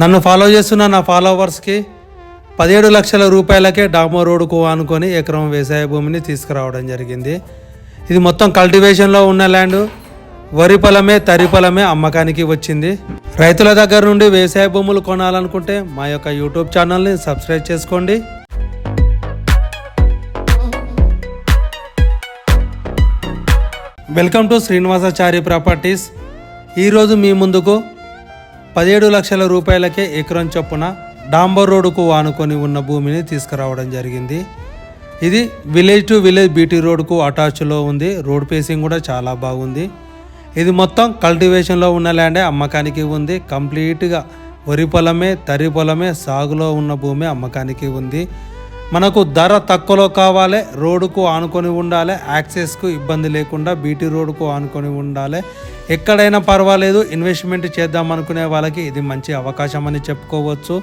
నన్ను ఫాలో చేస్తున్న నా ఫాలోవర్స్కి పదిహేడు లక్షల రూపాయలకే డామో రోడ్డుకు అనుకొని ఎకరం వ్యవసాయ భూమిని తీసుకురావడం జరిగింది. ఇది మొత్తం కల్టివేషన్లో ఉన్న ల్యాండ్ వరి పొలమే తరి పొలమే అమ్మకానికి వచ్చింది. రైతుల దగ్గర నుండి వ్యవసాయ భూములు కొనాలనుకుంటే మా యొక్క యూట్యూబ్ ఛానల్ని సబ్స్క్రైబ్ చేసుకోండి. వెల్కమ్ టు శ్రీనివాసాచారి ప్రాపర్టీస్ ఈరోజు మీ ముందుకు పదిహేడు లక్షల రూపాయలకే ఎకరం చొప్పున డాంబర్ రోడ్డుకు ఆనుకొని ఉన్న భూమిని తీసుకురావడం జరిగింది. ఇది విలేజ్ టు విలేజ్ బీటీ రోడ్కు అటాచ్లో ఉంది. రోడ్ పేసింగ్ కూడా చాలా బాగుంది. ఇది మొత్తం కల్టివేషన్లో ఉన్న ల్యాండే అమ్మకానికి ఉంది. కంప్లీట్గా వరి పొలమే తరి పొలమే సాగులో ఉన్న భూమి అమ్మకానికి ఉంది. మనకు ధర తక్కువలో కావాలి రోడ్డుకు ఆనుకొని ఉండాలి యాక్సెస్కు ఇబ్బంది లేకుండా బీటీ రోడ్డుకు ఆనుకొని ఉండాలి. ఎక్కడైనా పర్వాలేదు ఇన్వెస్ట్మెంట్ చేద్దాం అనుకునే వాళ్ళకి ఇది మంచి అవకాశం అని చెప్పుకోవచ్చు.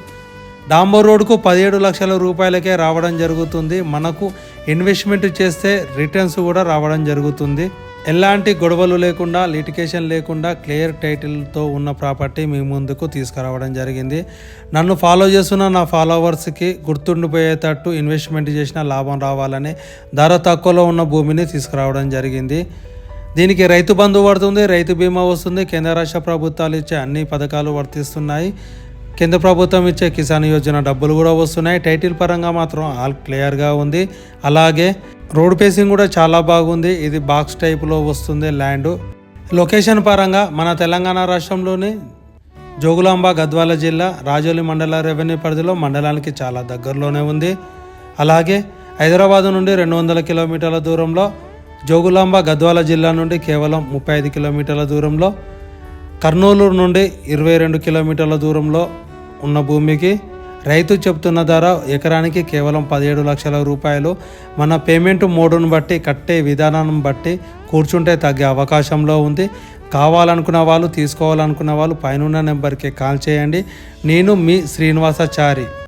డాంబర్ రోడ్కు పదిహేడు లక్షల రూపాయలకే రావడం జరుగుతుంది. మనకు ఇన్వెస్ట్మెంట్ చేస్తే రిటర్న్స్ కూడా రావడం జరుగుతుంది. ఎలాంటి గొడవలు లేకుండా లిటికేషన్ లేకుండా క్లియర్ టైటిల్తో ఉన్న ప్రాపర్టీ మీ ముందుకు తీసుకురావడం జరిగింది. నన్ను ఫాలో చేస్తున్న నా ఫాలోవర్స్కి గుర్తుండిపోయేటట్టు ఇన్వెస్ట్మెంట్ చేసిన లాభం రావాలని ధర తక్కువలో ఉన్న భూమిని తీసుకురావడం జరిగింది. దీనికి రైతు బంధు పడుతుంది రైతు బీమా వస్తుంది. కేంద్ర రాష్ట్ర ప్రభుత్వాలు ఇచ్చే అన్ని పథకాలు వర్తిస్తున్నాయి. కేంద్ర ప్రభుత్వం ఇచ్చే కిసాన్ యోజన డబ్బులు కూడా వస్తున్నాయి. టైటిల్ పరంగా మాత్రం ఆల్ క్లియర్గా ఉంది. అలాగే రోడ్ పేసింగ్ కూడా చాలా బాగుంది. ఇది బాక్స్ టైప్లో వస్తుంది ల్యాండ్. లొకేషన్ పరంగా మన తెలంగాణ రాష్ట్రంలోని జోగులాంబ గద్వాల జిల్లా రాజోలి మండల రెవెన్యూ పరిధిలో మండలానికి చాలా దగ్గరలోనే ఉంది. అలాగే హైదరాబాద్ నుండి రెండు వందల కిలోమీటర్ల దూరంలో జోగులాంబ గద్వాల జిల్లా నుండి కేవలం ముప్పై ఐదు కిలోమీటర్ల దూరంలో కర్నూలు నుండి ఇరవై రెండు కిలోమీటర్ల దూరంలో ఉన్న భూమికి రైతు చెప్తున్న ధర ఎకరానికి కేవలం పదిహేడు లక్షల రూపాయలు. మన పేమెంట్ మోడును బట్టి కట్టే విధానం బట్టి కూర్చుంటే తగ్గే అవకాశంలో ఉంది. కావాలనుకున్న వాళ్ళు తీసుకోవాలనుకున్న వాళ్ళు పైన నెంబర్కి కాల్ చేయండి. నేను మీ శ్రీనివాసాచారి.